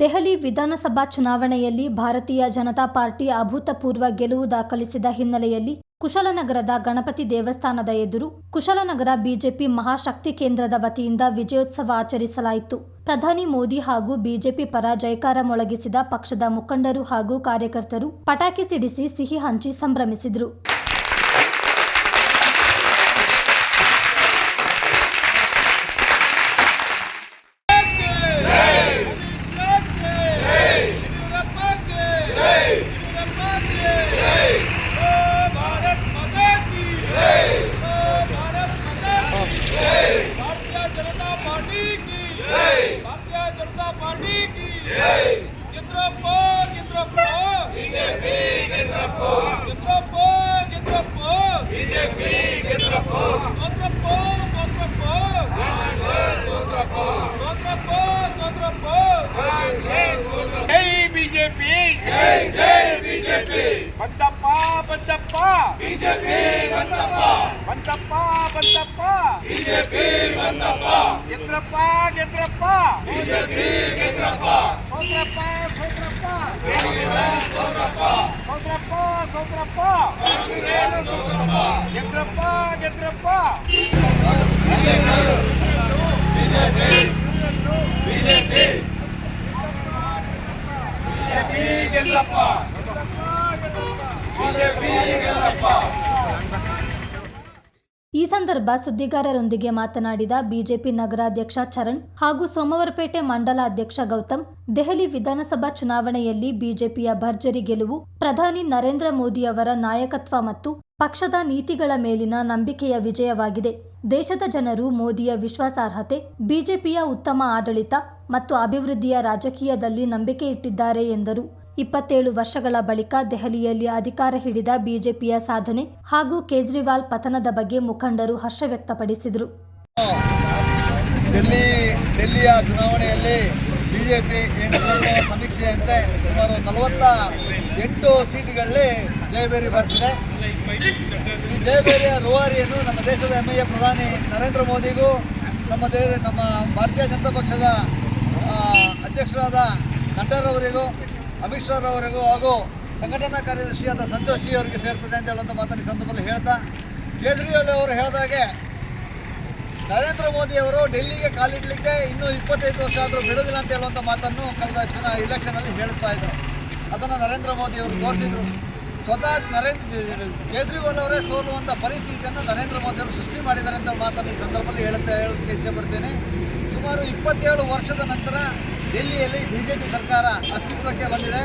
ದೆಹಲಿ ವಿಧಾನಸಭಾ ಚುನಾವಣೆಯಲ್ಲಿ ಭಾರತೀಯ ಜನತಾ ಪಾರ್ಟಿ ಅಭೂತಪೂರ್ವ ಗೆಲುವು ದಾಖಲಿಸಿದ ಹಿನ್ನೆಲೆಯಲ್ಲಿ ಕುಶಲನಗರದ ಗಣಪತಿ ದೇವಸ್ಥಾನದ ಎದುರು ಕುಶಲನಗರ ಬಿಜೆಪಿ ಮಹಾಶಕ್ತಿ ಕೇಂದ್ರದ ವತಿಯಿಂದ ವಿಜಯೋತ್ಸವ ಆಚರಿಸಲಾಯಿತು. ಪ್ರಧಾನಿ ಮೋದಿ ಹಾಗೂ ಬಿಜೆಪಿ ಪರ ಜಯಕಾರ ಮೊಳಗಿಸಿದ ಪಕ್ಷದ ಮುಖಂಡರು ಹಾಗೂ ಕಾರ್ಯಕರ್ತರು ಪಟಾಕಿ ಸಿಡಿಸಿ ಸಿಹಿ ಹಂಚಿ ಸಂಭ್ರಮಿಸಿದರು. जनता पार्टी की। बीजेपी बीजेपी जिंद्रपो स्वतंत्रपो बीजेपी। जय जय बीजेपी। बंदप्पा बंदप्पा। बीजेपी बंदप्पा। ಬಂದಪ್ಪ ಬಂದಪ್ಪ ಬಿಜೆಪಿ ಬಂದಪ್ಪ ಗೆದ್ರಪ್ಪ ಗೆದ್ರಪ್ಪ. ಬಿಜೆಪಿ ಗೆದ್ರಪ್ಪ. ಸೋದ್ರಪ್ಪ ಸೋದ್ರಪ್ಪ. ಸೋದ್ರಪ್ಪ. ಸೋದ್ರಪ್ಪ ಗೆದ್ರಪ್ಪ ಗೆದ್ರಪ್ಪ. BJP BJP. ಬಿಜೆಪಿ ಗೆದ್ರಪ್ಪ ಈ ಸಂದರ್ಭ ಸುದ್ದಿಗಾರರೊಂದಿಗೆ ಮಾತನಾಡಿದ ಬಿಜೆಪಿ ನಗರಾಧ್ಯಕ್ಷ ಚರಣ್ ಹಾಗೂ ಸೋಮವಾರಪೇಟೆ ಮಂಡಲ ಅಧ್ಯಕ್ಷ ಗೌತಮ್, ದೆಹಲಿ ವಿಧಾನಸಭಾ ಚುನಾವಣೆಯಲ್ಲಿ ಬಿಜೆಪಿಯ ಭರ್ಜರಿ ಗೆಲುವು, ಪ್ರಧಾನಿ ನರೇಂದ್ರ ಮೋದಿಯವರ ನಾಯಕತ್ವ ಮತ್ತು ಪಕ್ಷದ ನೀತಿಗಳ ಮೇಲಿನ ನಂಬಿಕೆಯ ವಿಜಯವಾಗಿದೆ. ದೇಶದ ಜನರು ಮೋದಿಯ ವಿಶ್ವಾಸಾರ್ಹತೆ, ಬಿಜೆಪಿಯ ಉತ್ತಮ ಆಡಳಿತ ಮತ್ತು ಅಭಿವೃದ್ಧಿಯ ರಾಜಕೀಯದಲ್ಲಿ ನಂಬಿಕೆ ಇಟ್ಟಿದ್ದಾರೆ ಎಂದರು. ಇಪ್ಪತ್ತೇಳು ವರ್ಷಗಳ ಬಳಿಕ ದೆಹಲಿಯಲ್ಲಿ ಅಧಿಕಾರ ಹಿಡಿದ ಬಿಜೆಪಿಯ ಸಾಧನೆ ಹಾಗೂ ಕೇಜ್ರಿವಾಲ್ ಪತನದ ಬಗ್ಗೆ ಮುಖಂಡರು ಹರ್ಷ ವ್ಯಕ್ತಪಡಿಸಿದರು. ಡೆಲ್ಲಿ, ಡೆಲ್ಲಿಯ ಚುನಾವಣೆಯಲ್ಲಿ ಬಿಜೆಪಿ ಸಮೀಕ್ಷೆಯಂತೆ ಸುಮಾರು ನಲವತ್ತ ಎಂಟು ಸೀಟ್ಗಳಲ್ಲಿ ಜಯಬೇರಿ ಬಾರಿಸಿದೆ ಈ ಜಯಬೇರಿಯ ರೂವಾರಿಯನ್ನು ನಮ್ಮ ದೇಶದ ಹೆಮ್ಮೆಯ ಪ್ರಧಾನಿ ನರೇಂದ್ರ ಮೋದಿಗೂ, ನಮ್ಮ ದೇ, ನಮ್ಮ ಭಾರತೀಯ ಜನತಾ ಪಕ್ಷದ ಅಧ್ಯಕ್ಷರಾದ ನಡ್ಡಾರವರಿಗೂ ಅಮಿತ್ ಶಾ ಅವರಿಗೂ ಹಾಗೂ ಸಂಘಟನಾ ಕಾರ್ಯದರ್ಶಿಯಾದ ಸಂತೋಷ್ ಜಿ ಅವರಿಗೆ ಸೇರ್ತದೆ ಅಂತ ಹೇಳುವಂಥ ಮಾತನ್ನು ಸಂದರ್ಭದಲ್ಲಿ ಹೇಳ್ತಾ ಕೇಜ್ರಿವಾಲ್ ಅವರು ಹೇಳಿದಾಗೆ ನರೇಂದ್ರ ಮೋದಿ ಅವರು ಡೆಲ್ಲಿಗೆ ಕಾಲಿಡಲಿಕ್ಕೆ ಇನ್ನೂ ಇಪ್ಪತ್ತೈದು ವರ್ಷ ಆದರೂ ಬಿಡೋದಿಲ್ಲ ಅಂತ ಹೇಳುವಂಥ ಮಾತನ್ನು ಕಳೆದ ಚುನಾ ಇಲೆಕ್ಷನಲ್ಲಿ ಹೇಳ್ತಾ ಇದ್ದರು ಅದನ್ನು ನರೇಂದ್ರ ಮೋದಿ ಅವರು ತೋರಿಸಿದ್ರು. ಸ್ವತಃ ನರೇಂದ್ರ ಕೇಜ್ರಿವಾಲ್ ಅವರೇ ಸೋಲುವಂಥ ಪರಿಸ್ಥಿತಿಯನ್ನು ನರೇಂದ್ರ ಮೋದಿ ಅವರು ಸೃಷ್ಟಿ ಮಾಡಿದ್ದಾರೆ ಅಂತ ಮಾತನ್ನು ಈ ಸಂದರ್ಭದಲ್ಲಿ ಹೇಳುತ್ತಾ ಹೇಳೋಕ್ಕೆ ಇಷ್ಟಪಡ್ತೇನೆ ಸುಮಾರು ಇಪ್ಪತ್ತೇಳು ವರ್ಷದ ನಂತರ ಡೆಲ್ಲಿಯಲ್ಲಿ ಬಿಜೆಪಿ ಸರ್ಕಾರ ಅಸ್ತಿತ್ವಕ್ಕೆ ಬಂದಿದೆ.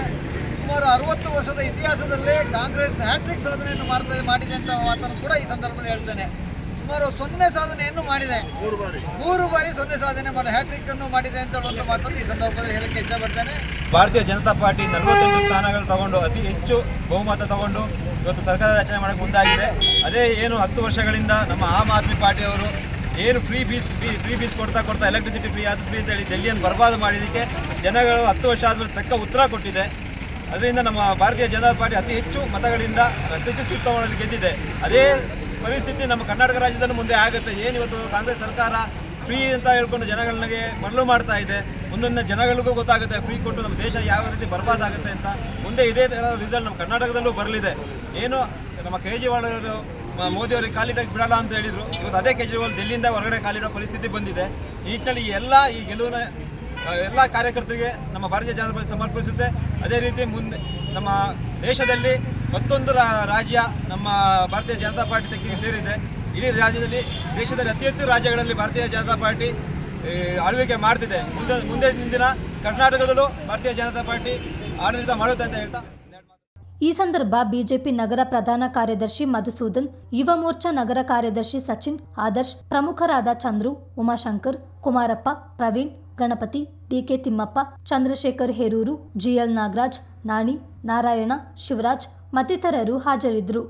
ಸುಮಾರು ಅರವತ್ತು ವರ್ಷದ ಇತಿಹಾಸದಲ್ಲೇ ಕಾಂಗ್ರೆಸ್ ಹ್ಯಾಟ್ರಿಕ್ ಸಾಧನೆಯನ್ನು ಮಾಡ್ತಾ ಮಾಡಿದೆ ಅಂತ ಮಾತನ್ನು ಕೂಡ ಈ ಸಂದರ್ಭದಲ್ಲಿ ಹೇಳ್ತೇನೆ. ಸುಮಾರು ಸೊನ್ನೆ ಸಾಧನೆಯನ್ನು ಮಾಡಿದೆ. ಮೂರು ಬಾರಿ ಸೊನ್ನೆ ಸಾಧನೆ ಮಾಡಿ ಹ್ಯಾಟ್ರಿಕ್ ಅನ್ನು ಮಾಡಿದೆ ಅಂತ ಹೇಳುವಂತ ಮಾತನ್ನು ಈ ಸಂದರ್ಭದಲ್ಲಿ ಹೇಳಕ್ಕೆ ಇಷ್ಟಪಡ್ತೇನೆ. ಭಾರತೀಯ ಜನತಾ ಪಾರ್ಟಿ ನಲವತ್ತೊಂದು ಸ್ಥಾನಗಳು ತಗೊಂಡು ಅತಿ ಹೆಚ್ಚು ಬಹುಮತ ತಗೊಂಡು ಇವತ್ತು ಸರ್ಕಾರ ರಚನೆ ಮಾಡಕ್ಕೆ ಮುಂದಾಗಿದೆ. ಅದೇ ಏನು ಹತ್ತು ವರ್ಷಗಳಿಂದ ನಮ್ಮ ಆಮ್ ಆದ್ಮಿ ಪಾರ್ಟಿಯವರು ಏನು ಫ್ರೀ ಬೀಸ್ ಫ್ರೀ ಬೀಸ್ ಕೊಡ್ತಾ ಕೊಡ್ತಾ ಎಲೆಕ್ಟ್ರಿಸಿಟಿ ಫ್ರೀ ಅದು ಫ್ರೀ ಅಂತ ಹೇಳಿ ಡೆಲ್ಲಿಯನ್ನು ಬರ್ಬಾದು ಮಾಡಿದ್ದಕ್ಕೆ ಜನಗಳು ಹತ್ತು ವರ್ಷ ಆದಮೇಲೆ ತಕ್ಕ ಉತ್ತರ ಕೊಟ್ಟಿದೆ. ಅದರಿಂದ ನಮ್ಮ ಭಾರತೀಯ ಜನತಾ ಪಾರ್ಟಿ ಅತಿ ಹೆಚ್ಚು ಮತಗಳಿಂದ ಅತಿ ಹೆಚ್ಚು ಸೀಟ್ ಗೆದ್ದಿದೆ. ಅದೇ ಪರಿಸ್ಥಿತಿ ನಮ್ಮ ಕರ್ನಾಟಕ ರಾಜ್ಯದಲ್ಲೂ ಮುಂದೆ ಆಗುತ್ತೆ. ಏನು ಇವತ್ತು ಕಾಂಗ್ರೆಸ್ ಸರ್ಕಾರ ಫ್ರೀ ಅಂತ ಹೇಳ್ಕೊಂಡು ಜನಗಳಿಗೆ ಮರಳು ಮಾಡ್ತಾ ಇದೆ. ಮುಂದೊಂದು ಜನಗಳಿಗೂ ಗೊತ್ತಾಗುತ್ತೆ ಫ್ರೀ ಕೊಟ್ಟು ನಮ್ಮ ದೇಶ ಯಾವ ರೀತಿ ಬರ್ಬಾದಾಗುತ್ತೆ ಅಂತ. ಮುಂದೆ ಇದೇ ಥರ ರಿಸಲ್ಟ್ ನಮ್ಮ ಕರ್ನಾಟಕದಲ್ಲೂ ಬರಲಿದೆ. ಏನು ನಮ್ಮ ಕೇಜ್ರಿವಾಲ್ ಅವರು ಮೋದಿ ಅವರಿಗೆ ಕಾಲಿಡಕ್ಕೆ ಬಿಡಲ್ಲ ಅಂತ ಹೇಳಿದರು. ಇವತ್ತು ಅದೇ ಕೇಜ್ರಿವಾಲ್ ಡೆಲ್ಲಿಯಿಂದ ಹೊರಗಡೆ ಕಾಲಿಡೋ ಪರಿಸ್ಥಿತಿ ಬಂದಿದೆ. ಈ ನಿಟ್ಟಿನಲ್ಲಿ ಎಲ್ಲ, ಈ ಗೆಲುವಿನ ಎಲ್ಲ ಕಾರ್ಯಕರ್ತರಿಗೆ ನಮ್ಮ ಭಾರತೀಯ ಜನತಾ ಪಕ್ಷ ಸಮರ್ಪಿಸುತ್ತೆ. ಅದೇ ರೀತಿ ಮುಂದೆ ನಮ್ಮ ದೇಶದಲ್ಲಿ ಮತ್ತೊಂದು ರಾಜ್ಯ ನಮ್ಮ ಭಾರತೀಯ ಜನತಾ ಪಾರ್ಟಿ ತೆಕ್ಕಿಗೆ ಸೇರಿದೆ. ಇಡೀ ರಾಜ್ಯದಲ್ಲಿ, ದೇಶದಲ್ಲಿ ಅತಿ ಹೆಚ್ಚು ರಾಜ್ಯಗಳಲ್ಲಿ ಭಾರತೀಯ ಜನತಾ ಪಾರ್ಟಿ ಆಳ್ವಿಕೆ ಮಾಡ್ತಿದೆ. ಮುಂದೆ ಮುಂದೆ ದಿನ ಕರ್ನಾಟಕದಲ್ಲೂ ಭಾರತೀಯ ಜನತಾ ಪಾರ್ಟಿ ಆಡಳಿತ ಮಾಡುತ್ತೆ ಅಂತ ಹೇಳ್ತಾ ಈ ಸಂದರ್ಭ ಬಿಜೆಪಿ ನಗರ ಪ್ರಧಾನ ಕಾರ್ಯದರ್ಶಿ ಮಧುಸೂದನ್, ಯುವ ಮೋರ್ಚಾ ನಗರ ಕಾರ್ಯದರ್ಶಿ ಸಚಿನ್, ಆದರ್ಶ್ ಪ್ರಮುಖರಾದ ಚಂದ್ರು, ಉಮಾಶಂಕರ್, ಕುಮಾರಪ್ಪ, ಪ್ರವೀಣ್, ಗಣಪತಿ, ಡಿಕೆ ತಿಮ್ಮಪ್ಪ, ಚಂದ್ರಶೇಖರ್ ಹೇರೂರು, ಜಿಎಲ್ ನಾಗರಾಜ್, ನಾಣಿ, ನಾರಾಯಣ, ಶಿವರಾಜ್ ಮತ್ತಿತರರು ಹಾಜರಿದ್ದರು.